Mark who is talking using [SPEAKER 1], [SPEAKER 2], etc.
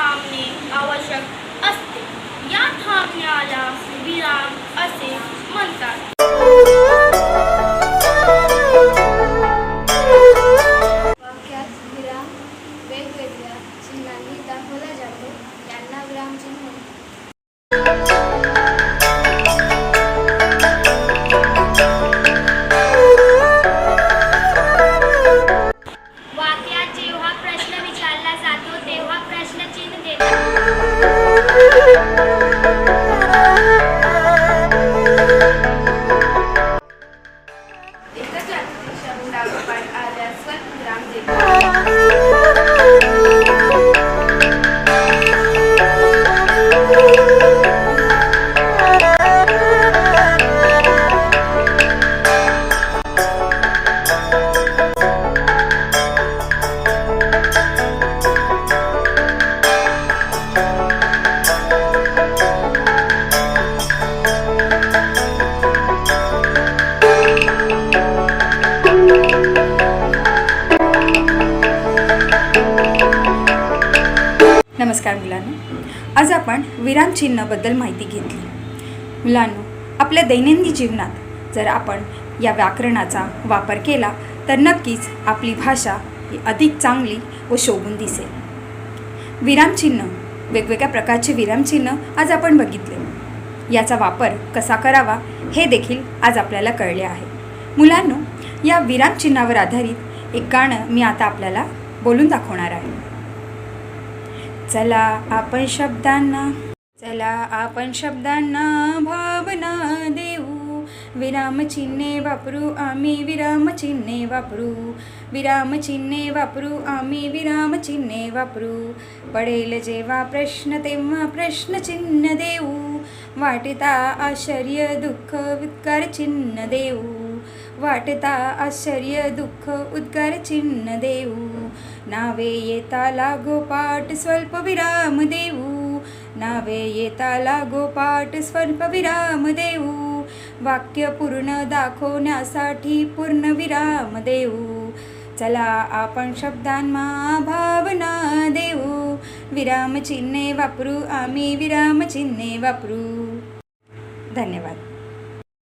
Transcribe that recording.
[SPEAKER 1] थांबणे आवश्यक असते. या थांबण्याला विराम असे
[SPEAKER 2] नमस्कार मुलांनो. आज आपण विरामचिन्हाबद्दल माहिती घेतली. मुलांनो आपल्या दैनंदिन जीवनात जर आपण या व्याकरणाचा वापर केला तर नक्कीच आपली भाषा ही अधिक चांगली व शोभून दिसेल. विरामचिन्ह वेगवेगळ्या प्रकारचे विरामचिन्ह आज आपण बघितले. याचा वापर कसा करावा हे देखील आज आपल्याला कळले आहे. मुलांनो या विरामचिन्हावर आधारित एक गाणं मी आता आपल्याला बोलून दाखवणार आहे. चला आपण शब्दांना चला आपण शब्दांना भावना देऊ. विरामचिन्हे वापरू आम्ही विरामचिन्हे वापरू. विरामचिन्हे वापरू आम्ही विरामचिन्हे वापरू. पडेल जेव्हा प्रश्न तेव्हा प्रश्नचिन्ह देऊ. वाटता आश्चर्य दुःख उद्गार चिन्ह देऊ. वाटता आश्चर्य दुःख उद्गार चिन्ह देऊ. नावे येता लागोपाठ स्वल्प विराम देऊ नावे येता लागोपाठ स्वल्प विराम देऊ वाक्य पूर्ण दाखवण्यासाठी पूर्ण विराम देऊ चला आपण शब्दांना भावना देऊ विरामचिन्हे वापरू आम्ही विरामचिन्हे वापरू धन्यवाद